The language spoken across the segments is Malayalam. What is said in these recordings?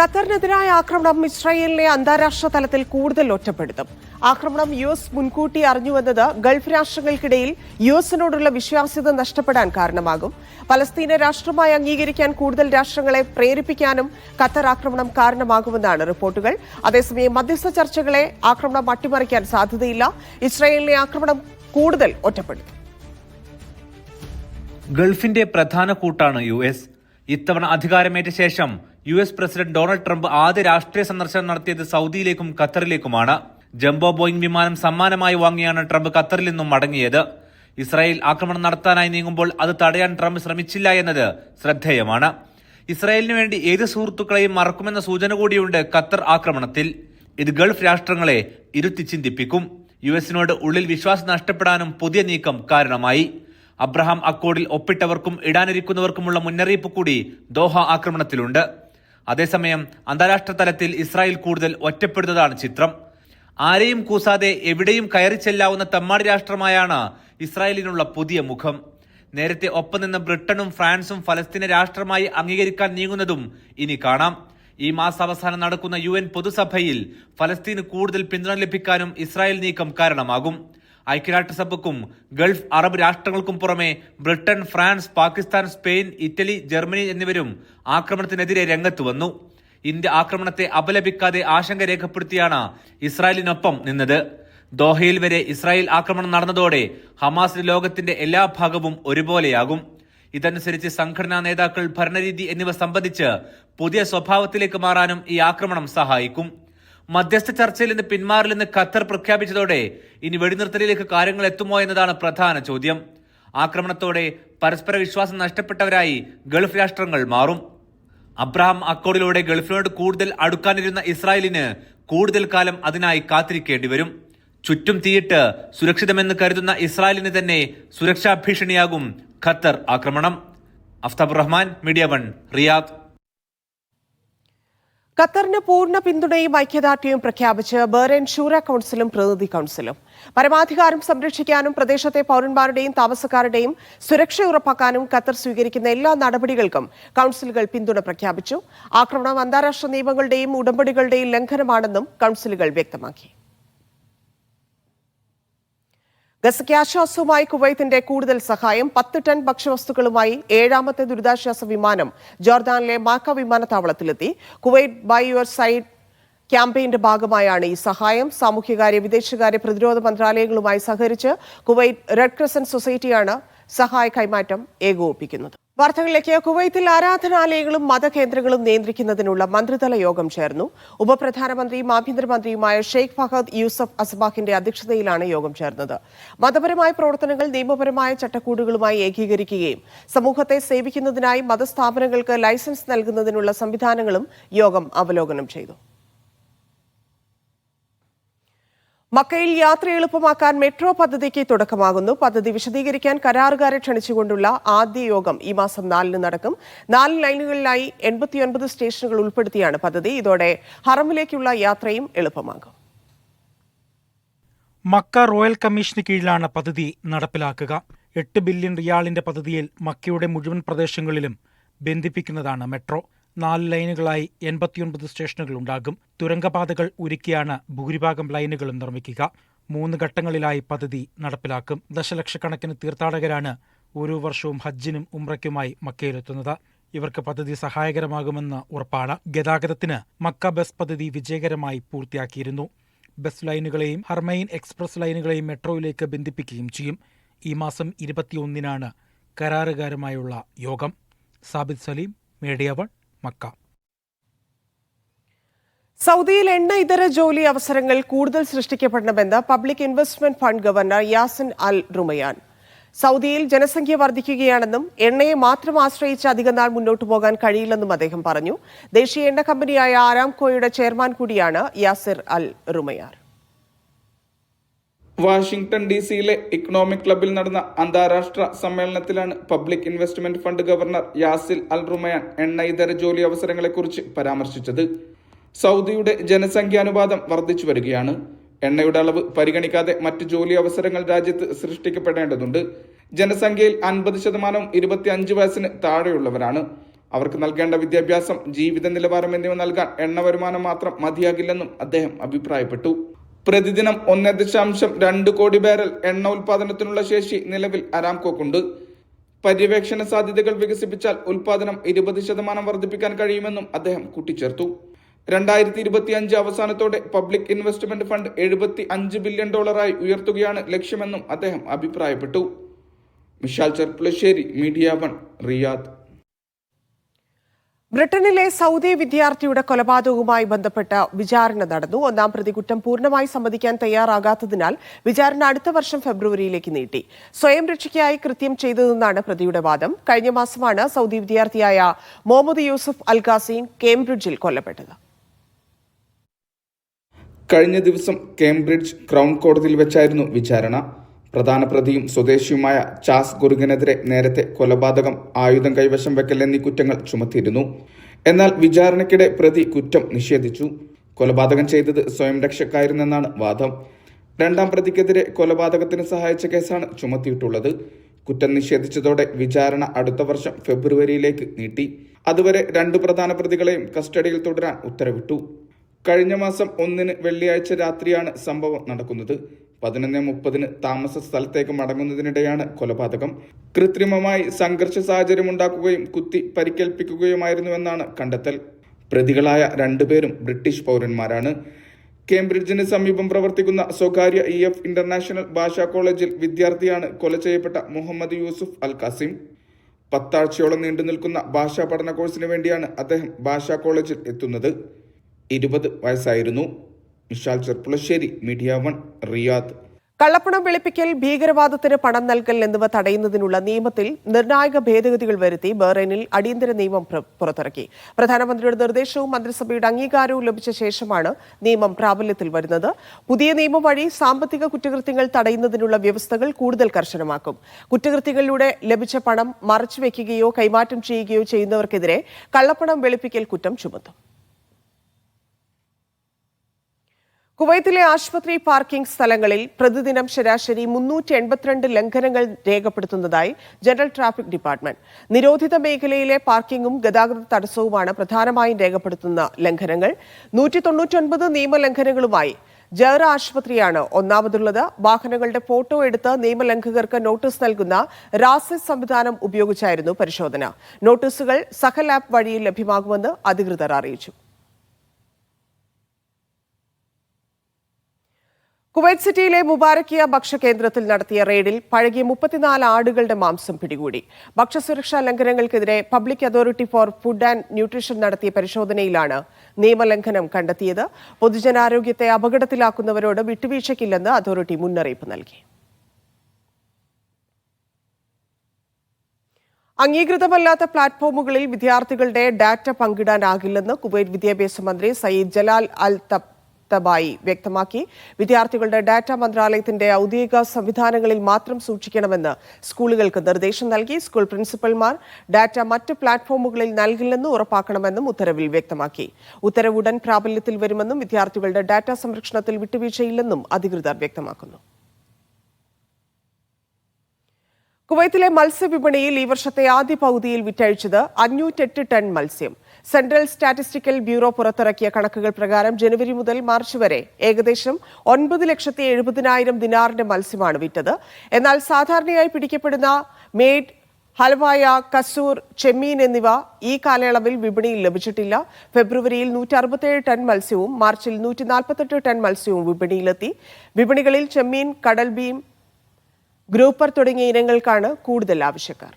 ഖത്തറിനെതിരായ ആക്രമണം ഇസ്രായേലിനെ അന്താരാഷ്ട്ര തലത്തിൽ കൂടുതൽ ഒറ്റപ്പെടുത്തും. ആക്രമണം യു എസ് മുൻകൂട്ടി അറിഞ്ഞുവെന്നത് ഗൾഫ് രാഷ്ട്രങ്ങൾക്കിടയിൽ യു എസിനോടുള്ള വിശ്വാസ്യത നഷ്ടപ്പെടാൻ കാരണമാകും. പലസ്തീനെ രാഷ്ട്രമായി അംഗീകരിക്കാൻ കൂടുതൽ രാഷ്ട്രങ്ങളെ പ്രേരിപ്പിക്കാനും ഖത്തർ ആക്രമണം കാരണമാകുമെന്നാണ് റിപ്പോർട്ടുകൾ. അതേസമയം മധ്യസ്ഥ ചർച്ചകളെ ആക്രമണം അട്ടിമറിക്കാൻ സാധ്യതയില്ല. ഇസ്രായേലിനെ ആക്രമണം കൂടുതൽ ഒറ്റപ്പെടുത്തും. ഗൾഫിന്റെ പ്രധാന കൂട്ടാണ് യു എസ്. ഇത്തവണ അധികാരമേറ്റ ശേഷം U S president Donald Trump ആദ്യ രാഷ്ട്രീയ സന്ദർശനം നടത്തിയത് സൗദിയിലേക്കും ഖത്തറിലേക്കുമാണ്. ജംബോ ബോയിങ് വിമാനം സമ്മാനമായി വാങ്ങിയാണ് ട്രംപ് ഖത്തറിൽ നിന്നും മടങ്ങിയത്. ഇസ്രായേൽ ആക്രമണം നടത്താനായി നീങ്ങുമ്പോൾ അത് തടയാൻ ട്രംപ് ശ്രമിച്ചില്ല എന്നത് ശ്രദ്ധേയമാണ്. ഇസ്രായേലിന് വേണ്ടി ഏത് സുഹൃത്തുക്കളെയും മറക്കുമെന്ന സൂചന കൂടിയുണ്ട് ഖത്തർ ആക്രമണത്തിൽ. ഇത് ഗൾഫ് രാഷ്ട്രങ്ങളെ ഇരുത്തി ചിന്തിപ്പിക്കും. യു എസിനോട് ഉള്ളിൽ വിശ്വാസം നഷ്ടപ്പെടാനും പുതിയ നീക്കം കാരണമായി. അബ്രഹാം അക്കോഡിൽ ഒപ്പിട്ടവർക്കും ഇടാനിരിക്കുന്നവർക്കുമുള്ള മുന്നറിയിപ്പ് കൂടി ദോഹ ആക്രമണത്തിലുണ്ട്. അതേസമയം അന്താരാഷ്ട്ര തലത്തിൽ ഇസ്രായേൽ കൂടുതൽ ഒറ്റപ്പെടുന്നതാണ് ചിത്രം. ആരെയും കൂസാതെ എവിടെയും കയറി ചെല്ലാവുന്ന തെമ്മാടി രാഷ്ട്രമായാണ് ഇസ്രായേലിനുള്ള പുതിയ മുഖം. നേരത്തെ ഒപ്പം നിന്ന് ബ്രിട്ടനും ഫ്രാൻസും ഫലസ്തീനെ രാഷ്ട്രമായി അംഗീകരിക്കാൻ നീങ്ങുന്നതും ഇനി കാണാം. ഈ മാസാവസാനം നടക്കുന്ന യു എൻ പൊതുസഭയിൽ ഫലസ്തീന് കൂടുതൽ പിന്തുണ ലഭിക്കാനും ഇസ്രായേൽ നീക്കം കാരണമാകും. ഐക്യരാഷ്ട്രസഭയ്ക്കും ഗൾഫ് അറബ് രാഷ്ട്രങ്ങൾക്കും പുറമെ Britain France Pakistan Spain Italy Germany എന്നിവരും ആക്രമണത്തിനെതിരെ രംഗത്ത് വന്നു. ഇന്ത്യ ആക്രമണത്തെ അപലപിക്കാതെ ആശങ്ക രേഖപ്പെടുത്തിയാണ് ഇസ്രായേലിനൊപ്പം നിന്നത്. ദോഹയിൽ വരെ ഇസ്രായേൽ ആക്രമണം നടന്നതോടെ ഹമാസ് ലോകത്തിന്റെ എല്ലാ ഭാഗവും ഒരുപോലെയാകും. ഇതനുസരിച്ച് സംഘടനാ നേതാക്കൾ ഭരണരീതി എന്നിവ സംബന്ധിച്ച് പുതിയ സ്വഭാവത്തിലേക്ക് മാറാനും ഈ ആക്രമണം സഹായിക്കും. മധ്യസ്ഥ ചർച്ചയിൽ നിന്ന് പിന്മാറില്ലെന്ന് ഖത്തർ പ്രഖ്യാപിച്ചതോടെ ഇനി വെടിനിർത്തലിലേക്ക് കാര്യങ്ങൾ എത്തുമോ എന്നതാണ് പ്രധാന ചോദ്യം. ആക്രമണത്തോടെ പരസ്പര വിശ്വാസം നഷ്ടപ്പെട്ടവരായി ഗൾഫ് രാഷ്ട്രങ്ങൾ മാറും. അബ്രഹാം അക്കോഡിലൂടെ ഗൾഫിനോട് കൂടുതൽ അടുക്കാനിരുന്ന ഇസ്രായേലിന് കൂടുതൽ കാലം അതിനായി കാത്തിരിക്കേണ്ടി വരും. ചുറ്റും തീയിട്ട് സുരക്ഷിതമെന്ന് കരുതുന്ന ഇസ്രായേലിന് തന്നെ സുരക്ഷാ ഭീഷണിയാകും ഖത്തർ ആക്രമണം. Aftab Rahman media one Riyadh. ഖത്തറിന് പൂർണ പിന്തുണയും ഐക്യദാർഢ്യവും പ്രഖ്യാപിച്ച് ബേറൻ ഷൂറ കൌൺസിലും പ്രതിനിധി കൌൺസിലും. പരമാധികാരം സംരക്ഷിക്കാനും പ്രദേശത്തെ പൌരന്മാരുടെയും താമസക്കാരുടെയും സുരക്ഷ ഉറപ്പാക്കാനും ഖത്തർ സ്വീകരിക്കുന്ന എല്ലാ നടപടികൾക്കും കൌൺസിലുകൾ പിന്തുണ പ്രഖ്യാപിച്ചു. ആക്രമണം അന്താരാഷ്ട്ര നിയമങ്ങളുടെയും ഉടമ്പടികളുടെയും ലംഘനമാണെന്നും കൌൺസിലുകൾ വ്യക്തമാക്കി. ഗസയ്ക്ക് ആശ്വാസവുമായി കുവൈത്തിന്റെ കൂടുതൽ സഹായം പത്ത് ടൺ ഭക്ഷ്യവസ്തുക്കളുമായി ഏഴാമത്തെ ദുരിതാശ്വാസ വിമാനം ജോർദാനിലെ മാക്ക വിമാനത്താവളത്തിലെത്തി. കുവൈറ്റ് ബൈ യുവർ സൈഡ് ക്യാമ്പയിന്റെ ഭാഗമായാണ് ഈ സഹായം. സാമൂഹ്യകാര്യ വിദേശകാര്യ പ്രതിരോധ മന്ത്രാലയങ്ങളുമായി സഹകരിച്ച് കുവൈറ്റ് റെഡ് ക്രസന്റ് സൊസൈറ്റിയാണ് സഹായ കൈമാറ്റം ഏകോപിപ്പിക്കുന്നത്. വാർത്തകളിലേക്ക് കുവൈത്തിൽ ആരാധനാലയങ്ങളും മതകേന്ദ്രങ്ങളും നിയന്ത്രിക്കുന്നതിനുള്ള മന്ത്രിതല യോഗം ചേർന്നു. ഉപപ്രധാനമന്ത്രിയും ആഭ്യന്തരമന്ത്രിയുമായ ഷെയ്ഖ് ഫഹദ് യൂസഫ് അസ്ബാഖിന്റെ അധ്യക്ഷതയിലാണ് യോഗം ചേർന്നത്. മതപരമായ പ്രവർത്തനങ്ങൾ നിയമപരമായ ചട്ടക്കൂടുകളുമായി ഏകീകരിക്കുകയും സമൂഹത്തെ സേവിക്കുന്നതിനായി മതസ്ഥാപനങ്ങൾക്ക് ലൈസൻസ് നൽകുന്നതിനുള്ള സംവിധാനങ്ങളും യോഗം അവലോകനം ചെയ്തു. മക്കയിൽ യാത്ര എളുപ്പമാക്കാൻ മെട്രോ പദ്ധതിക്ക് തുടക്കമാകുന്നു. പദ്ധതി വിശദീകരിക്കാൻ കരാറുകാരെ ക്ഷണിച്ചുകൊണ്ടുള്ള ആദ്യ യോഗം ഈ മാസം നാലിന് നടക്കും. നാല് ലൈനുകളിലായി എൺപത്തിയൊൻപത് സ്റ്റേഷനുകൾ ഉൾപ്പെടുത്തിയാണ് പദ്ധതി. ഇതോടെ ഹറമിലേക്കുള്ള യാത്രയും എളുപ്പമാകും. മക്ക റോയൽ കമ്മീഷന് കീഴിലാണ് പദ്ധതി നടപ്പിലാക്കുക. എട്ട് ബില്യൺ റിയാളിന്റെ പദ്ധതിയിൽ മക്കയുടെ മുഴുവൻ പ്രദേശങ്ങളിലും ബന്ധിപ്പിക്കുന്നതാണ് മെട്രോ. നാല് ലൈനുകളായി എൺപത്തിയൊൻപത് സ്റ്റേഷനുകൾ ഉണ്ടാകും തുരങ്കപാതകൾ ഒരുക്കിയാണ് ഭൂരിഭാഗം ലൈനുകളും നിർമ്മിക്കുക. മൂന്ന് ഘട്ടങ്ങളിലായി പദ്ധതി നടപ്പിലാക്കും. ദശലക്ഷക്കണക്കിന് തീർത്ഥാടകരാണ് ഓരോ വർഷവും ഹജ്ജിനും ഉംറയ്ക്കുമായി മക്കയിലെത്തുന്നത്. ഇവർക്ക് പദ്ധതി സഹായകരമാകുമെന്ന് ഉറപ്പാണ്. ഗതാഗതത്തിന് മക്ക ബസ് പദ്ധതി വിജയകരമായി പൂർത്തിയാക്കിയിരുന്നു. ബസ് ലൈനുകളെയും ഹർമൈൻ എക്സ്പ്രസ് ലൈനുകളെയും മെട്രോയിലേക്ക് ബന്ധിപ്പിക്കുകയും ചെയ്യും. ഈ മാസം ഇരുപത്തിയൊന്നിനാണ് കരാറുകാരുമായുള്ള യോഗം. Sabith Saleem media one. Mecca. സൗദിയിൽ എണ്ണ ഇതര ജോലി അവസരങ്ങൾ കൂടുതൽ സൃഷ്ടിക്കപ്പെടണമെന്ന് public investment fund governor Yasin Al Rumayyan സൗദിയിൽ ജനസംഖ്യ വർദ്ധിക്കുകയാണെന്നും എണ്ണയെ മാത്രം ആശ്രയിച്ച് അധികനാൾ മുന്നോട്ടു പോകാൻ കഴിയില്ലെന്നും അദ്ദേഹം പറഞ്ഞു. ദേശീയ എണ്ണ കമ്പനിയായ ആരാംകോയുടെ ചെയർമാൻ കൂടിയാണ് Yasir Al Rumayyan Washington D സിയിലെ ഇക്കണോമിക് ക്ലബിൽ നടന്ന അന്താരാഷ്ട്ര സമ്മേളനത്തിലാണ് public investment fund governor Yasir Al Rumayyan എണ്ണ ജോലി അവസരങ്ങളെക്കുറിച്ച് പരാമർശിച്ചത്. സൗദിയുടെ ജനസംഖ്യാനുപാതം വർദ്ധിച്ചു വരികയാണ്. എണ്ണയുടെ അളവ് പരിഗണിക്കാതെ മറ്റ് ജോലി അവസരങ്ങൾ രാജ്യത്ത് സൃഷ്ടിക്കപ്പെടേണ്ടതുണ്ട്. ജനസംഖ്യയിൽ അൻപത് ശതമാനം ഇരുപത്തി അഞ്ച് വയസ്സിന് താഴെയുള്ളവരാണ്. അവർക്ക് നൽകേണ്ട വിദ്യാഭ്യാസം ജീവിത നിലവാരം എന്നിവ നൽകാൻ എണ്ണ വരുമാനം മാത്രം മതിയാകില്ലെന്നും അദ്ദേഹം അഭിപ്രായപ്പെട്ടു. പ്രതിദിനം ഒന്ന് ദശാംശം രണ്ട് കോടി ബാരൽ എണ്ണ ഉൽപാദനത്തിനുള്ള ശേഷി നിലവിൽ അരാംകോക്കുണ്ട്. പര്യവേക്ഷണ സാധ്യതകൾ വികസിപ്പിച്ചാൽ ഉൽപാദനം ഇരുപത് ശതമാനം വർദ്ധിപ്പിക്കാൻ കഴിയുമെന്നും അദ്ദേഹം കൂട്ടിച്ചേർത്തു. രണ്ടായിരത്തി ഇരുപത്തി അഞ്ച് അവസാനത്തോടെ പബ്ലിക് ഇൻവെസ്റ്റ്മെന്റ് ഫണ്ട് എഴുപത്തി അഞ്ച് ബില്യൺ ഡോളറായി ഉയർത്തുകയാണ് ലക്ഷ്യമെന്നും അദ്ദേഹം അഭിപ്രായപ്പെട്ടു. Mishal Cherpulassery media one Riyadh. ബ്രിട്ടനിലെ സൗദി വിദ്യാർത്ഥിയുടെ കൊലപാതകവുമായി ബന്ധപ്പെട്ട വിചാരണ നടന്നു. ഒന്നാം പ്രതി കുറ്റം പൂർണമായി സമ്മതിക്കാൻ തയ്യാറാകാത്തതിനാൽ വിചാരണ അടുത്ത വർഷം ഫെബ്രുവരിയിലേക്ക് നീട്ടി. സ്വയം രക്ഷയ്ക്കായി കൃത്യം ചെയ്തതെന്നാണ് പ്രതിയുടെ വാദം. കഴിഞ്ഞ മാസമാണ് സൗദി വിദ്യാർത്ഥിയായ മുഹമ്മദ് യൂസുഫ് അൽ ഖാസിം കേംബ്രിഡ്ജിൽ കൊല്ലപ്പെട്ടത്. കഴിഞ്ഞ ദിവസം കേംബ്രിഡ്ജ് ക്രൗൺ കോടതിയിൽ വെച്ചായിരുന്നു വിചാരണ. പ്രധാന പ്രതിയും സ്വദേശിയുമായ ചാസ് ഗുരുഗിനെതിരെ നേരത്തെ കൊലപാതകം ആയുധം കൈവശം വെക്കൽ എന്നീ കുറ്റങ്ങൾ ചുമത്തിയിരുന്നു. എന്നാൽ വിചാരണയ്ക്കിടെ പ്രതി കുറ്റം നിഷേധിച്ചു. കൊലപാതകം ചെയ്തത് സ്വയം രക്ഷക്കായിരുന്നെന്നാണ് വാദം. രണ്ടാം പ്രതിക്കെതിരെ കൊലപാതകത്തിന് സഹായിച്ച കേസാണ് ചുമത്തിയിട്ടുള്ളത്. കുറ്റം നിഷേധിച്ചതോടെ വിചാരണ അടുത്ത വർഷം ഫെബ്രുവരിയിലേക്ക് നീട്ടി. അതുവരെ രണ്ടു പ്രധാന പ്രതികളെയും കസ്റ്റഡിയിൽ തുടരാൻ ഉത്തരവിട്ടു. കഴിഞ്ഞ മാസം ഒന്നിന് വെള്ളിയാഴ്ച രാത്രിയാണ് സംഭവം നടക്കുന്നത്. പതിനൊന്ന് മുപ്പതിന് താമസ സ്ഥലത്തേക്ക് മടങ്ങുന്നതിനിടെയാണ് കൊലപാതകം. കൃത്രിമമായി സംഘർഷ സാഹചര്യം ഉണ്ടാക്കുകയും കുത്തി പരിക്കേൽപ്പിക്കുകയുമായിരുന്നുവെന്നാണ് കണ്ടെത്തൽ. പ്രതികളായ രണ്ടുപേരും ബ്രിട്ടീഷ് പൗരന്മാരാണ്. കേംബ്രിഡ്ജിന് സമീപം പ്രവർത്തിക്കുന്ന സ്വകാര്യ ഇ എഫ് ഇന്റർനാഷണൽ ഭാഷാ കോളേജിൽ വിദ്യാർത്ഥിയാണ് കൊല ചെയ്യപ്പെട്ട മുഹമ്മദ് യൂസുഫ് അൽ കാസിം പത്താഴ്ചയോളം നീണ്ടു നിൽക്കുന്ന ഭാഷാ പഠന കോഴ്സിന് വേണ്ടിയാണ് അദ്ദേഹം ഭാഷാ കോളേജിൽ എത്തുന്നത്. ഇരുപത് വയസ്സായിരുന്നു. Vishal Cherpulassery media one Riyadh. കള്ളപ്പണം വെളുപ്പിക്കൽ ഭീകരവാദത്തിന് പണം നൽകൽ എന്നിവ തടയുന്നതിനുള്ള നിയമത്തിൽ നിർണായക ഭേദഗതികൾ വരുത്തി ബഹ്റൈനിൽ അടിയന്തര നിയമം പുറത്തിറക്കി. പ്രധാനമന്ത്രിയുടെ നിർദ്ദേശവും മന്ത്രിസഭയുടെ അംഗീകാരവും ലഭിച്ച ശേഷമാണ് നിയമം പ്രാബല്യത്തിൽ വരുന്നത്. പുതിയ നിയമം വഴി സാമ്പത്തിക കുറ്റകൃത്യങ്ങൾ തടയുന്നതിനുള്ള വ്യവസ്ഥകൾ കൂടുതൽ കർശനമാക്കും. കുറ്റകൃത്യങ്ങളിലൂടെ ലഭിച്ച പണം മറച്ചുവെക്കുകയോ കൈമാറ്റം ചെയ്യുകയോ ചെയ്യുന്നവർക്കെതിരെ കള്ളപ്പണം വെളുപ്പിക്കൽ കുറ്റം ചുമത്തും. കുവൈത്തിലെ ആശുപത്രി പാർക്കിംഗ് സ്ഥലങ്ങളിൽ പ്രതിദിനം ശരാശരി മുന്നൂറ്റി എൺപത്തിരണ്ട് ലംഘനങ്ങൾ രേഖപ്പെടുത്തുന്നതായി ജനറൽ ട്രാഫിക് ഡിപ്പാർട്ട്മെന്റ്. നിരോധിത മേഖലയിലെ പാർക്കിംഗും ഗതാഗത തടസ്സവുമാണ് പ്രധാനമായും രേഖപ്പെടുത്തുന്ന ലംഘനങ്ങൾ. നൂറ്റി തൊണ്ണൂറ്റൊൻപത് നിയമലംഘനങ്ങളുമായി ജഹ്റ ആശുപത്രിയാണ് ഒന്നാമതുള്ളത്. വാഹനങ്ങളുടെ ഫോട്ടോ എടുത്ത് നിയമലംഘകർക്ക് നോട്ടീസ് നൽകുന്ന റാസിസ് സംവിധാനം ഉപയോഗിച്ചായിരുന്നു പരിശോധന. നോട്ടീസുകൾ സഹൽ ആപ്പ് വഴി ലഭ്യമാകുമെന്ന് അധികൃതർ അറിയിച്ചു. കുവൈറ്റ് സിറ്റിയിലെ മുബാരക്കിയ ഭക്ഷ്യകേന്ദ്രത്തിൽ നടത്തിയ റെയ്ഡിൽ പഴകിയ മുപ്പത്തിനാല് ആടുകളുടെ മാംസം പിടികൂടി. ഭക്ഷ്യസുരക്ഷാ ലംഘനങ്ങൾക്കെതിരെ public authority for food and nutrition നടത്തിയ പരിശോധനയിലാണ് നിയമലംഘനം കണ്ടെത്തിയത്. പൊതുജനാരോഗ്യത്തെ അപകടത്തിലാക്കുന്നവരോട് വിട്ടുവീഴ്ചയ്ക്കില്ലെന്ന് അതോറിറ്റി മുന്നറിയിപ്പ് നൽകി. അംഗീകൃതമല്ലാത്ത പ്ലാറ്റ്ഫോമുകളിൽ വിദ്യാർത്ഥികളുടെ ഡാറ്റ പങ്കിടാനാകില്ലെന്ന് കുവൈറ്റ് വിദ്യാഭ്യാസ മന്ത്രി സയ്യിദ് ജലാൽ അൽ തബ് തബായി വ്യക്തമാക്കി. വിദ്യാർത്ഥികളുടെ ഡാറ്റ മന്ത്രാലയത്തിന്റെ ഔദ്യോഗിക സംവിധാനങ്ങളിൽ മാത്രം സൂക്ഷിക്കണമെന്ന് സ്കൂളുകൾക്ക് നിർദ്ദേശം നൽകി. സ്കൂൾ പ്രിൻസിപ്പൽമാർ ഡാറ്റ മറ്റ് പ്ലാറ്റ്ഫോമുകളിൽ നൽകില്ലെന്ന് ഉറപ്പാക്കണമെന്നും ഉത്തരവിൽ വ്യക്തമാക്കി. ഉത്തരവ് ഉടൻ പ്രാബല്യത്തിൽ വരുമെന്നും വിദ്യാർത്ഥികളുടെ ഡാറ്റ സംരക്ഷണത്തിൽ വിട്ടുവീഴ്ചയില്ലെന്നും അധികൃതർ വ്യക്തമാക്കുന്നു. കുവൈത്തിലെ മത്സ്യവിപണിയിൽ ഈ വർഷത്തെ ആദ്യ പകുതിയിൽ വിറ്റഴിച്ചത് അഞ്ഞൂറ്റെട്ട് ടൺ മത്സ്യം. സെൻട്രൽ സ്റ്റാറ്റിസ്റ്റിക്കൽ ബ്യൂറോ പുറത്തിറക്കിയ കണക്കുകൾ പ്രകാരം ജനുവരി മുതൽ മാർച്ച് വരെ ഏകദേശം ഒൻപത് ലക്ഷത്തി എഴുപതിനായിരം ദിനാറിന്റെ മത്സ്യമാണ് വിറ്റത്. എന്നാൽ സാധാരണയായി പിടിക്കപ്പെടുന്ന മേഡ് ഹൽവായ കസൂർ ചെമ്മീൻ എന്നിവ ഈ കാലയളവിൽ വിപണിയിൽ ലഭിച്ചിട്ടില്ല. ഫെബ്രുവരിയിൽ നൂറ്റി അറുപത്തേഴ് ടൺ മത്സ്യവും മാർച്ചിൽ നൂറ്റി നാൽപ്പത്തെട്ട് ടൺ മത്സ്യവും വിപണിയിലെത്തി. വിപണികളിൽ ചെമ്മീൻ കടൽ ബീം ഗ്രൂപ്പർ തുടങ്ങിയ ഇനങ്ങൾക്കാണ് കൂടുതൽ ആവശ്യക്കാർ.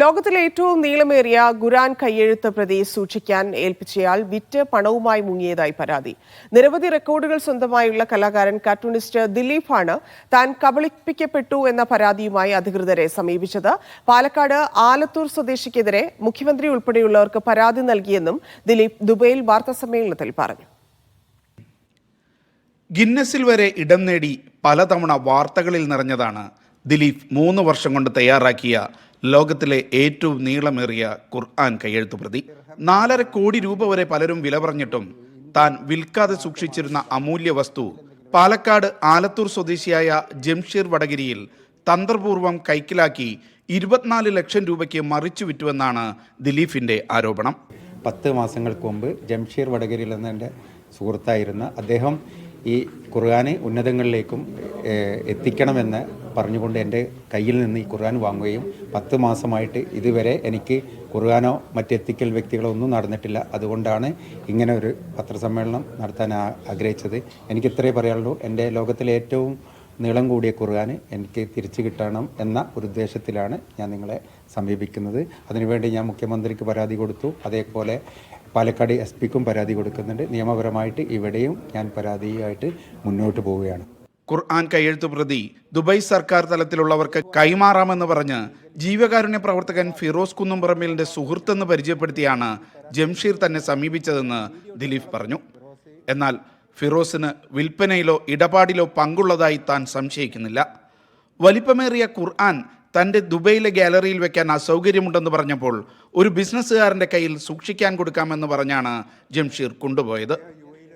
ലോകത്തിലെ ഏറ്റവും നീളമേറിയ ഖുരാൻ കയ്യെഴുത്ത് പ്രതി സൂക്ഷിക്കാൻ ഏൽപ്പിച്ചയാൾ വിറ്റ് പണവുമായി മുങ്ങിയതായി പരാതി. നിരവധി റെക്കോർഡുകൾ സ്വന്തമായുള്ള കലാകാരൻ കാർട്ടൂണിസ്റ്റ് ദിലീപാണ് താൻ കബളിപ്പിക്കപ്പെട്ടു എന്ന പരാതിയുമായി അധികൃതരെ സമീപിച്ചത്. പാലക്കാട് ആലത്തൂർ സ്വദേശിക്കെതിരെ മുഖ്യമന്ത്രി ഉൾപ്പെടെയുള്ളവർക്ക് പരാതി നൽകിയെന്നും ദിലീപ് ദുബൈയിൽ വാർത്താസമ്മേളനത്തിൽ പറഞ്ഞു. ഗിന്നസിൽ വരെ ഇടം നേടി പലതവണ വാർത്തകളിൽ നിറഞ്ഞതാണ് ദിലീപ് മൂന്ന് വർഷം കൊണ്ട് തയ്യാറാക്കിയ ലോകത്തിലെ ഏറ്റവും നീളമേറിയ ഖുർആൻ കയ്യെഴുത്തു പ്രതി നാലര കോടി രൂപ വരെ പലരും വില പറഞ്ഞിട്ടും താൻ വിൽക്കാതെ സൂക്ഷിച്ചിരുന്ന അമൂല്യ വസ്തു പാലക്കാട് ആലത്തൂർ സ്വദേശിയായ ജംഷീർ വടകിരിയിൽ തന്ത്രപൂർവം കൈക്കലാക്കി ഇരുപത്തിനാല് ലക്ഷം രൂപയ്ക്ക് മറിച്ചു വിറ്റുവെന്നാണ് ദിലീപിന്റെ ആരോപണം. പത്ത് മാസങ്ങൾക്ക് മുമ്പ് ജംഷീർ വടകരിയിൽ എന്ന എന്റെ സുഹൃത്തായിരുന്ന അദ്ദേഹം ഈ ഖുർആാനെ ഉന്നതങ്ങളിലേക്കും എത്തിക്കണമെന്ന് പറഞ്ഞുകൊണ്ട് എന്റെ കയ്യിൽ നിന്ന് ഈ ഖുർആൻ വാങ്ങുകയും പത്ത് മാസമായിട്ട് ഇതുവരെ എനിക്ക് ഖുർആനോ മറ്റെത്തിക്കൽ വ്യക്തികളോ ഒന്നും നടന്നിട്ടില്ല. അതുകൊണ്ടാണ് ഇങ്ങനെ ഒരു പത്രസമ്മേളനം നടത്താൻ ആഗ്രഹിച്ചത്. എനിക്ക് ഇത്രേ പറയാനുള്ളൂ. എന്റെ ലോകത്തിലെ ഏറ്റവും നീളം കൂടിയ ഖുർആൻ എനിക്ക് തിരിച്ചു കിട്ടണം എന്ന ഒരു ഉദ്ദേശത്തിലാണ് ഞാൻ നിങ്ങളെ സമീപിക്കുന്നത്. അതിനുവേണ്ടി ഞാൻ മുഖ്യമന്ത്രിക്ക് പരാതി കൊടുത്തു. അതേപോലെ പാലക്കാട് എസ് പിക്കും പരാതി കൊടുക്കുന്നുണ്ട്. നിയമപരമായിട്ട് ഇവിടെയും ഞാൻ പരാതിയായിട്ട് മുന്നോട്ട് പോവുകയാണ്. ഖുർആൻ കയ്യെഴുത്തു പ്രതി ദുബായ് സർക്കാർ തലത്തിലുള്ളവർക്ക് കൈമാറാമെന്ന് പറഞ്ഞ് ജീവകാരുണ്യ പ്രവർത്തകൻ ഫിറോസ് കുന്നുംപറമ്പിലിന്റെ സുഹൃത്തെന്ന് പരിചയപ്പെടുത്തിയാണ് ജംഷീർ തന്നെ സമീപിച്ചതെന്ന് ദിലീപ് പറഞ്ഞു. എന്നാൽ ഫിറോസിന് വിൽപ്പനയിലോ ഇടപാടിലോ പങ്കുള്ളതായി താൻ സംശയിക്കുന്നില്ല. വലിപ്പമേറിയ ഖുർആൻ തന്റെ ദുബൈയിലെ ഗാലറിയിൽ വെക്കാൻ അസൗകര്യമുണ്ടെന്ന് പറഞ്ഞപ്പോൾ ഒരു ബിസിനസ്സുകാരന്റെ കയ്യിൽ സൂക്ഷിക്കാൻ കൊടുക്കാമെന്ന് പറഞ്ഞാണ് ജംഷീർ കൊണ്ടുപോയത്.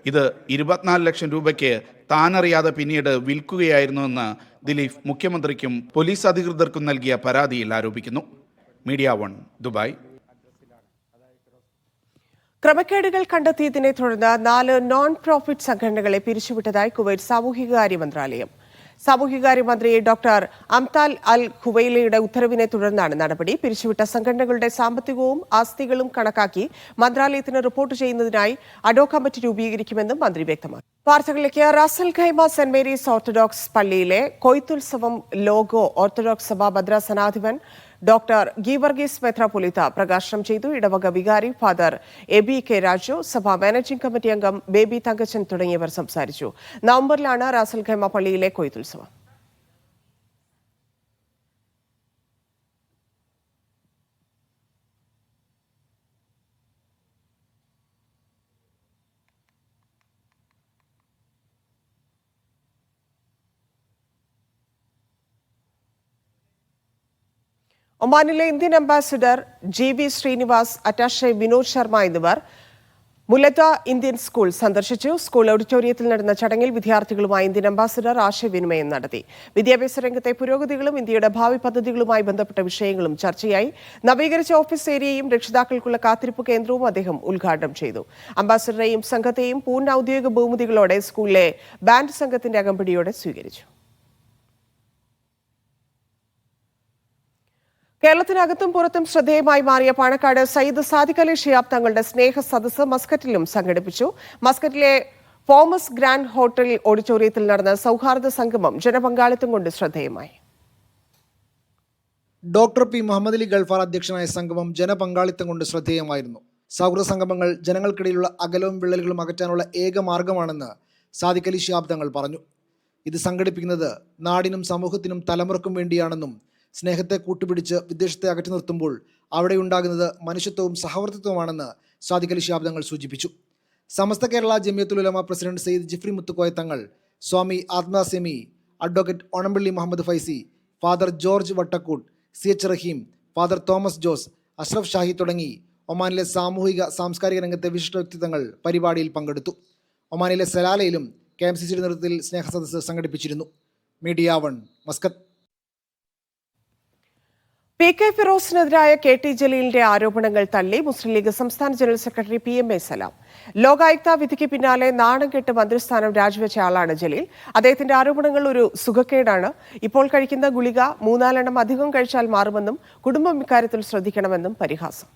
ഇത് ഇരുപത്തിനാല് ലക്ഷം രൂപയ്ക്ക് താനറിയാതെ പിന്നീട് വിൽക്കുകയായിരുന്നുവെന്ന് ദിലീപ് മുഖ്യമന്ത്രിക്കും പോലീസ് അധികൃതർക്കും നൽകിയ പരാതിയിൽ ആരോപിക്കുന്നു. Media one Dubai. ക്രമക്കേടുകൾ കണ്ടെത്തിയതിനെ തുടർന്ന് നാല് നോൺ പ്രോഫിറ്റ് സംഘടനകളെ പിരിച്ചുവിട്ടതായി കുവൈറ്റ് സാമൂഹികകാര്യ മന്ത്രാലയം. സാമൂഹികകാര്യ മന്ത്രി ഡോക്ടർ അംതാൽ അൽ ഖുവൈലയുടെ ഉത്തരവിനെ തുടർന്നാണ് നടപടി. പിരിച്ചുവിട്ട സംഘടനകളുടെ സാമ്പത്തികവും ആസ്തികളും കണക്കാക്കി മന്ത്രാലയത്തിന് റിപ്പോർട്ട് ചെയ്യുന്നതിനായി അഡോ കമ്മിറ്റി രൂപീകരിക്കുമെന്നും മന്ത്രി വ്യക്തമാക്കി. വാർത്തകളിലേക്ക് Ras al Khaimah Saint Mary's Orthodox പള്ളിയിലെ കൊയ്ത്തുത്സവം ലോഗോ ഓർത്തഡോക്സ് സഭ ഭദ്രാസനാധിപൻ ഡോക്ടർ ഗീവർഗീസ് മെത്രാപൊലിത്ത പ്രകാശനം ചെയ്തു. ഇടവക വികാരി father A B K Raju സഭാ മാനേജിംഗ് കമ്മിറ്റി അംഗം ബേബി തങ്കച്ചൻ തുടങ്ങിയവർ സംസാരിച്ചു. നവംബറിലാണ് റാസൽ ഖൈമ പള്ളിയിലെ കൊയ്ത്തുത്സവം. ഒമാനിലെ Indian ambassador G V Srinivas attache Vinod Sharma എന്നിവർ മുലത്ത ഇന്ത്യൻ സ്കൂൾ സന്ദർശിച്ചു. സ്കൂൾ ഓഡിറ്റോറിയത്തിൽ നടന്ന ചടങ്ങിൽ വിദ്യാർത്ഥികളുമായി ഇന്ത്യൻ അംബാസിഡർ ആശയവിനിമയം നടത്തി. വിദ്യാഭ്യാസ രംഗത്തെ പുരോഗതികളും ഇന്ത്യയുടെ ഭാവി പദ്ധതികളുമായി ബന്ധപ്പെട്ട വിഷയങ്ങളും ചർച്ചയായി. നവീകരിച്ച ഓഫീസ് ഏരിയയും രക്ഷിതാക്കൾക്കുള്ള കാത്തിരിപ്പ് കേന്ദ്രവും അദ്ദേഹം ഉദ്ഘാടനം ചെയ്തു. അംബാസിഡറെയും സംഘത്തെയും പൂർണ ഔദ്യോഗിക ബഹുമതികളോടെ സ്കൂളിലെ ബാൻഡ് സംഘത്തിന്റെ അകമ്പടിയോടെ സ്വീകരിച്ചു. കേരളത്തിനകത്തും പുറത്തും ശ്രദ്ധേയമായി മാറിയ പാണക്കാട് സയ്യിദ് സാദിഖ് അലി ഷിയാബ് തങ്ങളുടെ സ്നേഹ സദസ്സ് മസ്കറ്റിലും സംഘടിപ്പിച്ചു. മസ്കറ്റിലെ ഫോമസ് ഗ്രാൻഡ് ഹോട്ടൽ ഓഡിറ്റോറിയത്തിൽ നടന്ന സൗഹാർദ്ദ സംഗമം ജനപങ്കാളിത്തം കൊണ്ട് ശ്രദ്ധേയമായി. ഡോക്ടർ പി മുഹമ്മദ് അലി ഗൾഫാർ അധ്യക്ഷനായ സംഗമം ജനപങ്കാളിത്തം കൊണ്ട് ശ്രദ്ധേയമായിരുന്നു. സൗഹൃദ സംഗമങ്ങൾ ജനങ്ങൾക്കിടയിലുള്ള അകലവും വിള്ളലുകളും അകറ്റാനുള്ള ഏക മാർഗമാണെന്ന് സാദിഖ് അലി ഷിയാബ് തങ്ങൾ പറഞ്ഞു. ഇത് സംഘടിപ്പിക്കുന്നത് നാടിനും സമൂഹത്തിനും തലമുറക്കും വേണ്ടിയാണെന്നും സ്നേഹത്തെ കൂട്ടുപിടിച്ച് വിദേശത്തെ അകറ്റി നിർത്തുമ്പോൾ അവിടെ ഉണ്ടാകുന്നത് മനുഷ്യത്വവും സഹവർത്തിത്വമാണെന്ന് സാദിഖലി ശിഹാബ് സൂചിപ്പിച്ചു. Samastha Kerala Jamiyyathul Ulama president Syed Jifri Muthukoya Thangal Swami ആത്മാസെമി advocate Onampally Muhammad Faizy father George Vattakkoottu C H Rahim father Thomas Jose Ashraf Shahi തുടങ്ങി ഒമാനിലെ സാമൂഹിക സാംസ്കാരിക രംഗത്തെ വിശിഷ്ട വ്യക്തിത്വങ്ങൾ പരിപാടിയിൽ പങ്കെടുത്തു. ഒമാനിലെ സലാലയിലും കെ എം സി സിയുടെ നേതൃത്വത്തിൽ സ്നേഹസദസ്സ് സംഘടിപ്പിച്ചിരുന്നു. Media one Muscat. P K ഫിറോസിനെതിരായ K T ജലീലിന്റെ ആരോപണങ്ങൾ തള്ളി മുസ്ലിം ലീഗ് സംസ്ഥാന general secretary P M A Salam. Lokayukta വിധിക്ക് പിന്നാലെ നാണം കെട്ട് മന്ത്രിസ്ഥാനം രാജിവെച്ച ആളാണ് ജലീൽ. അദ്ദേഹത്തിന്റെ ആരോപണങ്ങൾ ഒരു സുഖക്കേടാണ്. ഇപ്പോൾ കഴിക്കുന്ന ഗുളിക മൂന്നാലെണ്ണം അധികം കഴിച്ചാൽ മാറുമെന്നും കുടുംബം ഇക്കാര്യത്തിൽ ശ്രദ്ധിക്കണമെന്നും പരിഹാസം.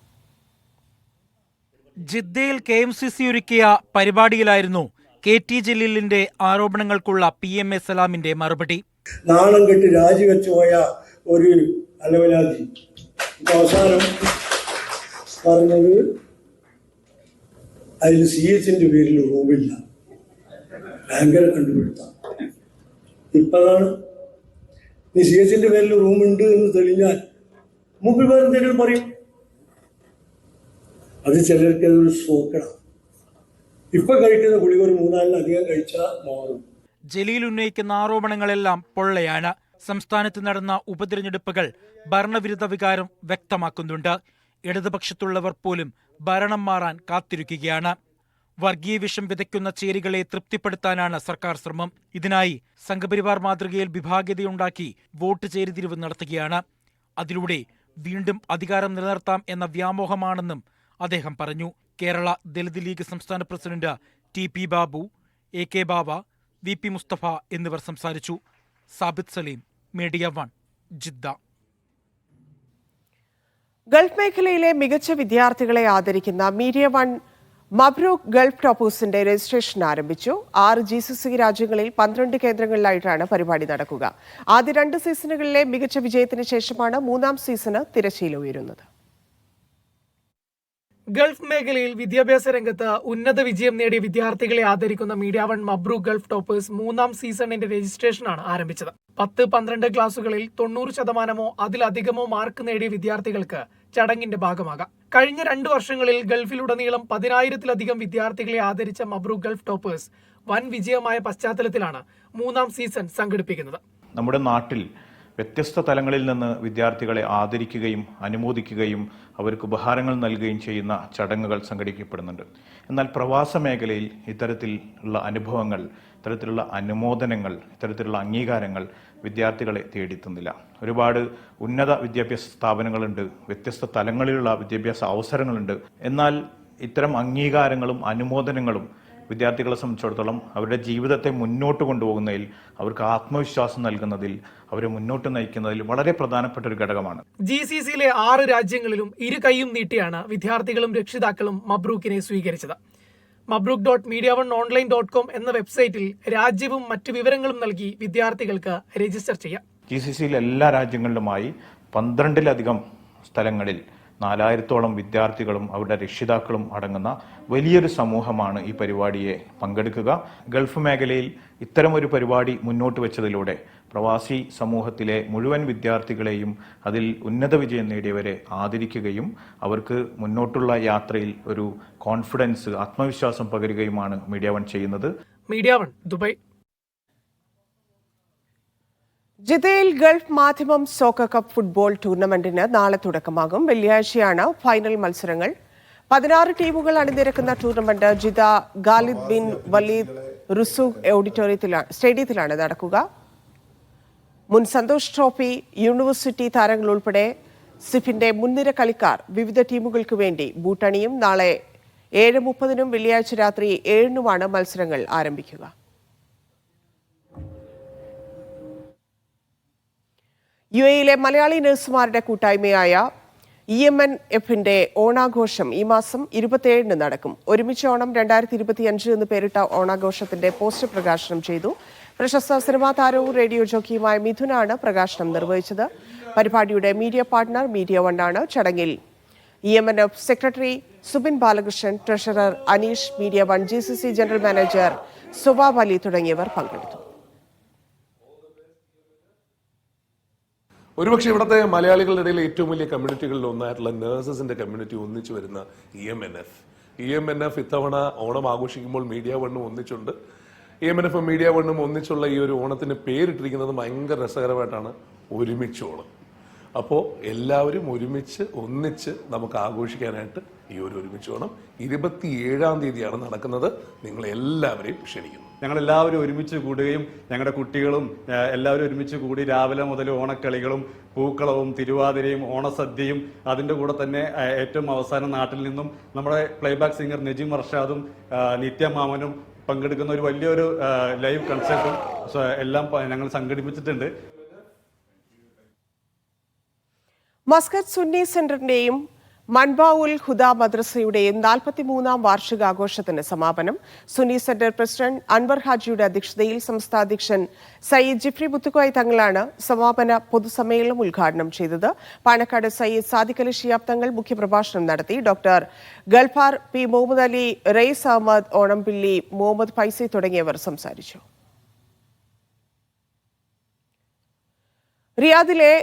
ജിദ്ദയിൽ കെ എം സി സി ഒരുക്കിയ പരിപാടിയിലായിരുന്നു കെ ടി ജലീലിന്റെ ആരോപണങ്ങൾക്കുള്ള പി എം എ സലാമിന്റെ മറുപടി. നാണം കെട്ട് രാജിവെച്ചു പോയ ഒരു അലവലാതി. അവസാനം പറഞ്ഞത് അതിൽ സി എച്ചിന്റെ പേരിൽ റൂമില്ല. ഭയങ്കര കണ്ടുപിടുത്താം. ഇപ്പോഴാണ് നീ സി എച്ചിന്റെ പേരിൽ റൂമുണ്ട് എന്ന് തെളിഞ്ഞാൽ മുമ്പിൽ വേറെ എന്തെങ്കിലും പറയും. അത് ചിലർക്ക് അതൊരു സോക്കണം ഇപ്പൊ കഴിക്കുന്ന ഗുളിക ഒരു മൂന്നാലിന് അധികം കഴിച്ചാൽ മാറും. ജലീൽ ഉന്നയിക്കുന്ന ആരോപണങ്ങളെല്ലാം പൊള്ളയാണ്. സംസ്ഥാനത്ത് നടന്ന ഉപതിരഞ്ഞെടുപ്പുകൾ ഭരണവിരുദ്ധ വികാരം വ്യക്തമാക്കുന്നുണ്ട്. ഇടതുപക്ഷത്തുള്ളവർ പോലും ഭരണം മാറാൻ കാത്തിരിക്കുകയാണ്. വർഗീയ വിഷം വിതയ്ക്കുന്ന ചേരികളെ തൃപ്തിപ്പെടുത്താനാണ് സർക്കാർ ശ്രമം. ഇതിനായി സംഘപരിവാർ മാതൃകയിൽ വിഭാഗീയതയുണ്ടാക്കി വോട്ട് ചേരിതിരിവ് നടത്തുകയാണ്. അതിലൂടെ വീണ്ടും അധികാരം നിലനിർത്താം എന്ന വ്യാമോഹമാണെന്നും അദ്ദേഹം പറഞ്ഞു. കേരള ദളിത് ലീഗ് സംസ്ഥാന president T P Babu A K Baba V P Mustafa എന്നിവർ സംസാരിച്ചു. Sabith Saleem media one Jeddah. Gulf മേഖലയിലെ മികച്ച വിദ്യാർത്ഥികളെ ആദരിക്കുന്ന മീഡിയ വൺ മബ്രൂക്ക് ഗൾഫ് ടോപ്പേഴ്സിന്റെ രജിസ്ട്രേഷൻ ആരംഭിച്ചു. ആറ് ജി സി സി രാജ്യങ്ങളിൽ പന്ത്രണ്ട് കേന്ദ്രങ്ങളിലായിട്ടാണ് പരിപാടി നടക്കുക. ആദ്യ രണ്ട് സീസണുകളിലെ മികച്ച വിജയത്തിന് ശേഷമാണ് മൂന്നാം സീസണ് തിരശ്ശീല ഉയരുന്നത്. ഗൾഫ് മേഖലയിൽ വിദ്യാഭ്യാസ രംഗത്ത് ഉന്നത വിജയം നേടിയ വിദ്യാർത്ഥികളെ ആദരിക്കുന്ന media one Mabrook Gulf toppers മൂന്നാം സീസണിന്റെ രജിസ്ട്രേഷനാണ് ആരംഭിച്ചത്. പത്ത് പന്ത്രണ്ട് ക്ലാസുകളിൽ തൊണ്ണൂറ് ശതമാനമോ അതിലധികമോ മാർക്ക് നേടിയ വിദ്യാർത്ഥികൾക്ക് ചടങ്ങിന്റെ ഭാഗമാകാം. കഴിഞ്ഞ രണ്ടു വർഷങ്ങളിൽ ഗൾഫിലുടനീളം പതിനായിരത്തിലധികം വിദ്യാർത്ഥികളെ ആദരിച്ച മബ്രൂ ഗൾഫ് ടോപ്പേഴ്സ് വൻ വിജയമായ പശ്ചാത്തലത്തിലാണ് മൂന്നാം സീസൺ സംഘടിപ്പിക്കുന്നത്. നമ്മുടെ നാട്ടിൽ വ്യത്യസ്ത തലങ്ങളിൽ നിന്ന് വിദ്യാർത്ഥികളെ ആദരിക്കുകയും അനുമോദിക്കുകയും അവർക്ക് ഉപഹാരങ്ങൾ നൽകുകയും ചെയ്യുന്ന ചടങ്ങുകൾ സംഘടിപ്പിക്കപ്പെടുന്നുണ്ട്. എന്നാൽ പ്രവാസ മേഖലയിൽ ഇത്തരത്തിലുള്ള അനുഭവങ്ങൾ ഇത്തരത്തിലുള്ള അനുമോദനങ്ങൾ ഇത്തരത്തിലുള്ള അംഗീകാരങ്ങൾ വിദ്യാർത്ഥികളെ തേടിത്തുന്നില്ല. ഒരുപാട് ഉന്നത വിദ്യാഭ്യാസ സ്ഥാപനങ്ങളുണ്ട് വ്യത്യസ്ത തലങ്ങളിലുള്ള വിദ്യാഭ്യാസ അവസരങ്ങളുണ്ട്. എന്നാൽ ഇത്തരം അംഗീകാരങ്ങളും അനുമോദനങ്ങളും വിദ്യാർത്ഥികളെ സംബന്ധിച്ചിടത്തോളം അവരുടെ ജീവിതത്തെ മുന്നോട്ട് കൊണ്ടുപോകുന്നതിൽ അവർക്ക് ആത്മവിശ്വാസം നൽകുന്നതിൽ അവരെ മുന്നോട്ട് നയിക്കുന്നതിൽ വളരെ പ്രധാനപ്പെട്ട ഒരു ഘടകമാണ്. ജി സി സിയിലെ ആറ് രാജ്യങ്ങളിലും ഇരു കൈയും നീട്ടിയാണ് വിദ്യാർത്ഥികളും രക്ഷിതാക്കളും മബ്രൂക്കിനെ സ്വീകരിച്ചത്. Mabrook dot media one online dot com എന്ന വെബ്സൈറ്റിൽ രാജ്യവും മറ്റു വിവരങ്ങളും നൽകി വിദ്യാർത്ഥികൾക്ക് രജിസ്റ്റർ ചെയ്യാം. ജി സി സിയിലെ എല്ലാ രാജ്യങ്ങളിലുമായി പന്ത്രണ്ടിലധികം സ്ഥലങ്ങളിൽ നാലായിരത്തോളം വിദ്യാർത്ഥികളും അവരുടെ രക്ഷിതാക്കളും അടങ്ങുന്ന വലിയൊരു സമൂഹമാണ് ഈ പരിപാടിയെ പങ്കെടുക്കുക. ഗൾഫ് മേഖലയിൽ ഇത്തരമൊരു പരിപാടി മുന്നോട്ട് വെച്ചതിലൂടെ പ്രവാസി സമൂഹത്തിലെ മുഴുവൻ വിദ്യാർത്ഥികളെയും അതിൽ ഉന്നത വിജയം നേടിയവരെ ആദരിക്കുകയും അവർക്ക് മുന്നോട്ടുള്ള യാത്രയിൽ ഒരു കോൺഫിഡൻസ് ആത്മവിശ്വാസം പകരുകയുമാണ് മീഡിയ വൺ ചെയ്യുന്നത്. Media one Dubai. ജിദ്ദയിൽ Gulf Madhyamam soccer cup football ടൂർണമെന്റിന് നാളെ തുടക്കമാകും. വെള്ളിയാഴ്ചയാണ് ഫൈനൽ മത്സരങ്ങൾ. പതിനാറ് ടീമുകൾ അണിനിരക്കുന്ന tournament Jeddah Khalid bin Waleed Rusukh ഓഡിറ്റോറിയത്തിലാണ് സ്റ്റേഡിയത്തിലാണ് നടക്കുക. മുൻ സന്തോഷ് ട്രോഫി യൂണിവേഴ്സിറ്റി താരങ്ങൾ ഉൾപ്പെടെ സിഫിന്റെ മുൻനിര കളിക്കാർ വിവിധ ടീമുകൾക്ക് വേണ്ടി ബൂട്ടണിയും നാളെ ഏഴ് മുപ്പതിനും വെള്ളിയാഴ്ച രാത്രി ഏഴിനുമാണ് മത്സരങ്ങൾ ആരംഭിക്കുക. യു എയിലെ മലയാളി നഴ്സുമാരുടെ കൂട്ടായ്മയായ ഇ എം എൻ എഫിന്റെ ഓണാഘോഷം ഈ മാസം ഇരുപത്തിയേഴിന് നടക്കും. ഒരുമിച്ച് ഓണം രണ്ടായിരത്തി ഇരുപത്തിയഞ്ച് എന്ന് പേരിട്ട ഓണാഘോഷത്തിന്റെ പോസ്റ്റർ പ്രകാശനം ചെയ്തു. പ്രശസ്ത സിനിമാ താരവും റേഡിയോ ജോക്കിയുമായ മിഥുനാണ് പ്രകാശനം നിർവഹിച്ചത്. പരിപാടിയുടെ മീഡിയ പാർട്ട്ണർ മീഡിയ വണ്ണാണ് ചടങ്ങിൽ. E M N F secretary Subin Balakrishnan treasurer Aneesh media one G C C general manager Subab Ali തുടങ്ങിയവർ പങ്കെടുത്തു. ഒരുപക്ഷെ ഇവിടുത്തെ മലയാളികളുടെ ഇടയിൽ ഏറ്റവും വലിയ കമ്മ്യൂണിറ്റികളിൽ ഒന്നായിട്ടുള്ള നേഴ്സസിന്റെ കമ്മ്യൂണിറ്റി ഒന്നിച്ചു വരുന്ന E M N F E M N F ഇത്തവണ ഓണം ആഘോഷിക്കുമ്പോൾ മീഡിയ വണ്ണും ഒന്നിച്ചുണ്ട്. E M N F media വണ്ണും ഒന്നിച്ചുള്ള ഈ ഒരു ഓണത്തിന് പേരിട്ടിരിക്കുന്നത് ഭയങ്കര രസകരമായിട്ടാണ് ഒരുമിച്ച് ഓണം. അപ്പോൾ എല്ലാവരും ഒരുമിച്ച് ഒന്നിച്ച് നമുക്ക് ആഘോഷിക്കാനായിട്ട് ഈ ഒരു ഒരുമിച്ച് ഓണം ഇരുപത്തിയേഴാം തീയതിയാണ് നടക്കുന്നത്. നിങ്ങൾ എല്ലാവരെയും ക്ഷണിക്കുന്നു. ഞങ്ങൾ എല്ലാവരും ഒരുമിച്ച് കൂടുകയും ഞങ്ങളുടെ കുട്ടികളും എല്ലാവരും ഒരുമിച്ച് കൂടി രാവിലെ മുതൽ ഓണക്കളികളും പൂക്കളവും തിരുവാതിരയും ഓണസദ്യയും അതിന്റെ കൂടെ തന്നെ ഏറ്റവും അവസാനം നാട്ടിൽ നിന്നും നമ്മുടെ പ്ലേബാക്ക് സിംഗർ നജീം അർഷാദും നിത്യമാമനും നിത്യ മാമനും പങ്കെടുക്കുന്ന ഒരു വലിയൊരു ലൈവ് കൺസേർട്ടും എല്ലാം ഞങ്ങൾ സംഘടിപ്പിച്ചിട്ടുണ്ട്. മസ്കറ്റ് സുന്നി സെന്ററിന്റെയും മൻബാവുൽ ഹുദ മദ്രസയുടെയും നാൽപ്പത്തിമൂന്നാം വാർഷികാഘോഷത്തിന് സമാപനം. സുന്നി സെന്റർ പ്രസിഡന്റ് അൻവർ ഹാജിയുടെ അധ്യക്ഷതയിൽ സംസ്ഥാന അധ്യക്ഷൻ സയ്യിദ് ജിഫ്രി ബുത്തുക്കോയ് തങ്ങളാണ് സമാപന പൊതുസമ്മേളനം ഉദ്ഘാടനം ചെയ്തത്. പാണക്കാട് സയ്യിദ് സാദിഖ് അലി ഷിയാബ് തങ്ങൾ മുഖ്യപ്രഭാഷണം നടത്തി. ഡോക്ടർ ഗൾഫാർ പി മുഹമ്മദ് അലി റെയ്സ് അഹമ്മദ് ഓണംപിള്ളി മുഹമ്മദ് ഫൈസി തുടങ്ങിയവർ സംസാരിച്ചു. റിയാദിലെ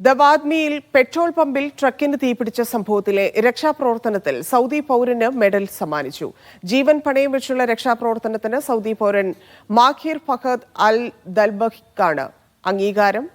ദവാദ്മിയിൽ പെട്രോൾ പമ്പിൽ ട്രക്കിന് തീപിടിച്ച സംഭവത്തിലെ രക്ഷാപ്രവർത്തനത്തിൽ സൗദി പൗരന് മെഡൽ സമ്മാനിച്ചു. ജീവൻ പണയം വെച്ചുള്ള രക്ഷാപ്രവർത്തനത്തിന് സൗദി പൗരൻ മാഖിർ ഫഹദ് അൽ ദൽബഹിക്കാണ്. അംഗീകാരം?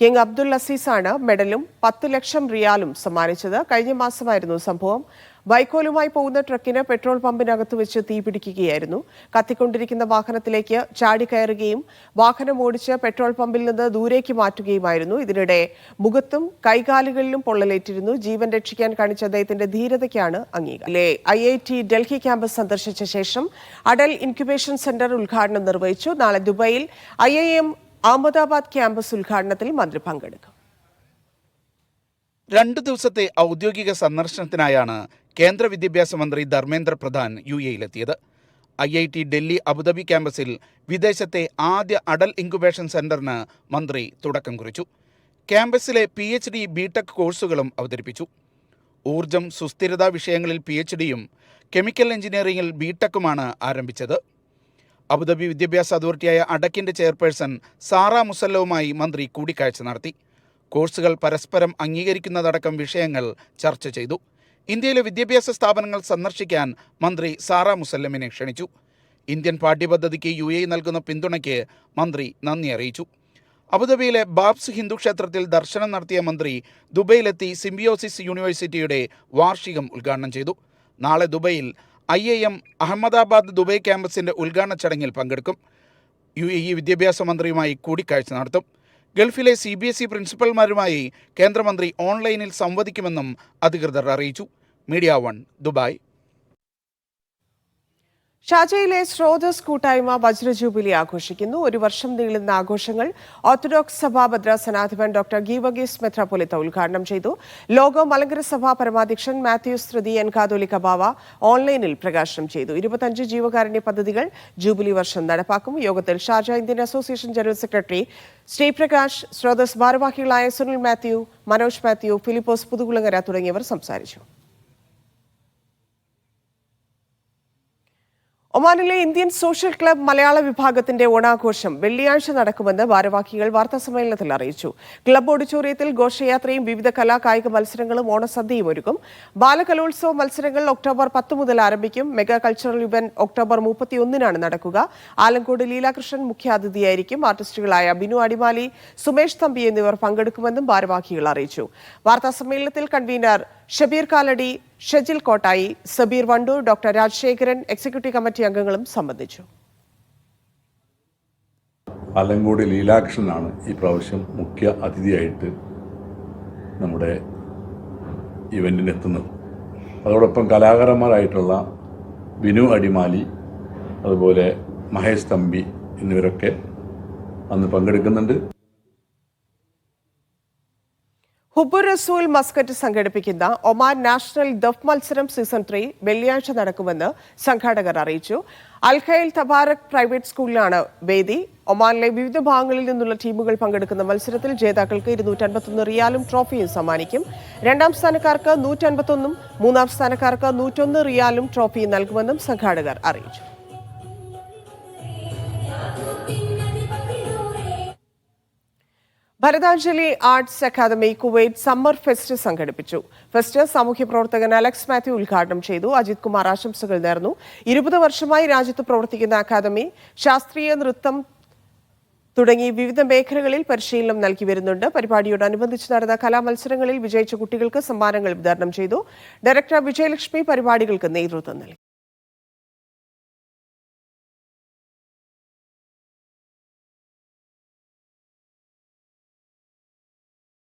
കിങ് അബ്ദുൽ അസീസാണ് മെഡലും പത്ത് ലക്ഷം റിയാലും സമ്മാനിച്ചത്. കഴിഞ്ഞ മാസമായിരുന്നു സംഭവം. വൈക്കോലുമായി പോകുന്ന ട്രക്കിന് പെട്രോൾ പമ്പിനകത്ത് വെച്ച് തീപിടിക്കുകയായിരുന്നു കത്തിക്കൊണ്ടിരിക്കുന്ന വാഹനത്തിലേക്ക് ചാടിക്കയറുകയും വാഹനം ഓടിച്ച് പെട്രോൾ പമ്പിൽ നിന്ന് ദൂരേക്ക് മാറ്റുകയുമായിരുന്നു. ഇതിനിടെ മുഖത്തും കൈകാലുകളിലും പൊള്ളലേറ്റിരുന്നു. ജീവൻ രക്ഷിക്കാൻ കാണിച്ച അദ്ദേഹത്തിന്റെ ധീരതയ്ക്കാണ് അംഗീകാരം. I I T Delhi campus സന്ദർശിച്ച ശേഷം അടൽ ഇൻക്യുബേഷൻ സെന്റർ ഉദ്ഘാടനം നിർവഹിച്ചു. നാളെ ദുബായിൽ I I M Ahmedabad campus ഉദ്ഘാടനത്തിൽ മന്ത്രി പങ്കെടുക്കും. രണ്ടു ദിവസത്തെ ഔദ്യോഗിക സന്ദർശനത്തിനായാണ് കേന്ദ്ര വിദ്യാഭ്യാസ മന്ത്രി Dharmendra Pradhan U എയിലെത്തിയത്. I I T Delhi Abu Dhabi ക്യാമ്പസിൽ വിദേശത്തെ ആദ്യ അടൽ ഇൻക്യുബേഷൻ സെന്ററിന് മന്ത്രി തുടക്കം കുറിച്ചു. ക്യാമ്പസിലെ P H D B Tech കോഴ്സുകളും അവതരിപ്പിച്ചു. ഊർജം സുസ്ഥിരത വിഷയങ്ങളിൽ പി എച്ച് ഡിയും കെമിക്കൽ എഞ്ചിനീയറിംഗിൽ ബിടെക്കുമാണ് ആരംഭിച്ചത്. അബുദാബി വിദ്യാഭ്യാസ അതോറിറ്റിയായ അടക്കിന്റെ ചെയർപേഴ്സൺ സാറ മുസല്ലവുമായി മന്ത്രി കൂടിക്കാഴ്ച നടത്തി. കോഴ്സുകൾ പരസ്പരം അംഗീകരിക്കുന്നതടക്കം വിഷയങ്ങൾ ചർച്ച ചെയ്തു. ഇന്ത്യയിലെ വിദ്യാഭ്യാസ സ്ഥാപനങ്ങൾ സന്ദർശിക്കാൻ മന്ത്രി സാറ മുസല്ലമിനെ ക്ഷണിച്ചു. ഇന്ത്യൻ പാഠ്യപദ്ധതിക്ക് യു എ നൽകുന്ന പിന്തുണയ്ക്ക് മന്ത്രി നന്ദി അറിയിച്ചു. അബുദാബിയിലെ ബാബ്സ് ഹിന്ദു ക്ഷേത്രത്തിൽ ദർശനം നടത്തിയ മന്ത്രി ദുബൈയിലെത്തി സിംബിയോസിസ് യൂണിവേഴ്സിറ്റിയുടെ വാർഷികം ഉദ്ഘാടനം ചെയ്തു. നാളെ ദുബൈയിൽ I I M Ahmedabad Dubai ക്യാമ്പസിന്റെ ഉദ്ഘാടന ചടങ്ങിൽ പങ്കെടുക്കും. യു എ ഇ വിദ്യാഭ്യാസ മന്ത്രിയുമായി കൂടിക്കാഴ്ച നടത്തും. ഗൾഫിലെ സി ബി എസ് ഇ പ്രിൻസിപ്പൽമാരുമായി കേന്ദ്രമന്ത്രി ഓൺലൈനിൽ സംവദിക്കുമെന്നും അധികൃതർ അറിയിച്ചു. Media one Dubai. ഷാജയിലെ സ്രോതസ് കൂട്ടായ്മ വജ്രജൂബിലി ആഘോഷിക്കുന്നു. ഒരു വർഷം നീളുന്ന ആഘോഷങ്ങൾ ഓർത്തഡോക്സ് സഭാ ഭദ്രാസനാധിപൻ ഡോക്ടർ ഗീവഗീസ് മെത്രാപൊലിത്ത ഉദ്ഘാടനം ചെയ്തു. ലോക മലങ്കര സഭാ പരമാധ്യക്ഷൻ മാത്യൂസ് തൃതീയൻ കാതോലിക്ക ബാവ ഓൺലൈനിൽ പ്രകാശനം ചെയ്തു. ഇരുപത്തഞ്ച് ജീവകാരുണ്യ പദ്ധതികൾ ജൂബിലി വർഷം നടപ്പാക്കും. യോഗത്തിൽ Sharjah Indian association general secretary Sriprakash സ്രോതസ് ഭാരവാഹികളായ സുനിൽ മാത്യു മനോജ് മാത്യു ഫിലിപ്പോസ് പുതുകുളങ്ങര തുടങ്ങിയവർ സംസാരിച്ചു. ഒമാനിലെ ഇന്ത്യൻ സോഷ്യൽ ക്ലബ് മലയാള വിഭാഗത്തിന്റെ ഓണാഘോഷം വെള്ളിയാഴ്ച നടക്കുമെന്ന് ഭാരവാഹികൾ വാർത്താസമ്മേളനത്തിൽ അറിയിച്ചു. ക്ലബ് ഓഡിറ്റോറിയത്തിൽ ഘോഷയാത്രയും വിവിധ കലാ കായിക മത്സരങ്ങളും ഓണസദ്യയും ഒരുക്കും. ബാലകലോത്സവ മത്സരങ്ങൾ ഒക്ടോബർ പത്ത് മുതൽ ആരംഭിക്കും. മെഗാ കൾച്ചറൽ ഇവന്റ് ഒക്ടോബർ മുപ്പത്തിയൊന്നിനാണ് നടക്കുക. ആലങ്കോട് ലീലാകൃഷ്ണൻ മുഖ്യാതിഥിയായിരിക്കും. ആർട്ടിസ്റ്റുകളായ ബിനു അടിമാലി സുമേഷ് തമ്പി എന്നിവർ പങ്കെടുക്കുമെന്നും ഭാരവാഹികൾ അറിയിച്ചു. വാർത്താസമ്മേളനത്തിൽ convener Shabeer Kalady Shajil Kottayi Sabeer Wandoor doctor Rajasekharan executive committee അംഗങ്ങളും സംബന്ധിച്ചു. ആലങ്കോട് ലീലാകൃഷ്ണനാണ് ഈ പ്രാവശ്യം മുഖ്യ അതിഥിയായിട്ട് നമ്മുടെ ഇവന്റിനെത്തുന്നത് അതോടൊപ്പം കലാകാരന്മാരായിട്ടുള്ള വിനു അടിമാലി അതുപോലെ മഹേഷ് തമ്പി എന്നിവരൊക്കെ അന്ന് പങ്കെടുക്കുന്നുണ്ട്. ഹുബുർ റസൂൽ മസ്കറ്റ് സംഘടിപ്പിക്കുന്ന ഒമാൻ നാഷണൽ ദഫ് മത്സരം സീസൺ ത്രീ വെള്ളിയാഴ്ച നടക്കുമെന്ന് സംഘാടകർ അറിയിച്ചു. അൽഖയിൽ തബാരക് പ്രൈവറ്റ് സ്കൂളിലാണ് വേദി. ഒമാനിലെ വിവിധ ഭാഗങ്ങളിൽ നിന്നുള്ള ടീമുകൾ പങ്കെടുക്കുന്ന മത്സരത്തിൽ ജേതാക്കൾക്ക് ഇരുന്നൂറ്റൻപത്തൊന്ന് റിയാലും ട്രോഫിയും സമ്മാനിക്കും. രണ്ടാം സ്ഥാനക്കാർക്ക് നൂറ്റൻപത്തൊന്നും മൂന്നാം സ്ഥാനക്കാർക്ക് നൂറ്റൊന്ന് റിയാലും ട്രോഫിയും നൽകുമെന്നും സംഘാടകർ അറിയിച്ചു. Bharathanjali arts academy Kuwait summer fest സംഘടിപ്പിച്ചു. ഫെസ്റ്റ് സാമൂഹ്യ പ്രവർത്തകൻ അലക്സ് മാത്യു ഉദ്ഘാടനം ചെയ്തു. അജിത് കുമാർ ആശംസകൾ നേർന്നു. ഇരുപത് വർഷമായി രാജ്യത്ത് പ്രവർത്തിക്കുന്ന അക്കാദമി ശാസ്ത്രീയ നൃത്തം തുടങ്ങി വിവിധ മേഖലകളിൽ പരിശീലനം നൽകി വരുന്നുണ്ട്. പരിപാടിയോടനുബന്ധിച്ച് നടന്ന കലാമത്സരങ്ങളിൽ വിജയിച്ച കുട്ടികൾക്ക് സമ്മാനങ്ങൾ വിതരണം ചെയ്തു. ഡയറക്ടർ വിജയലക്ഷ്മി പരിപാടികൾക്ക് നേതൃത്വം നൽകി.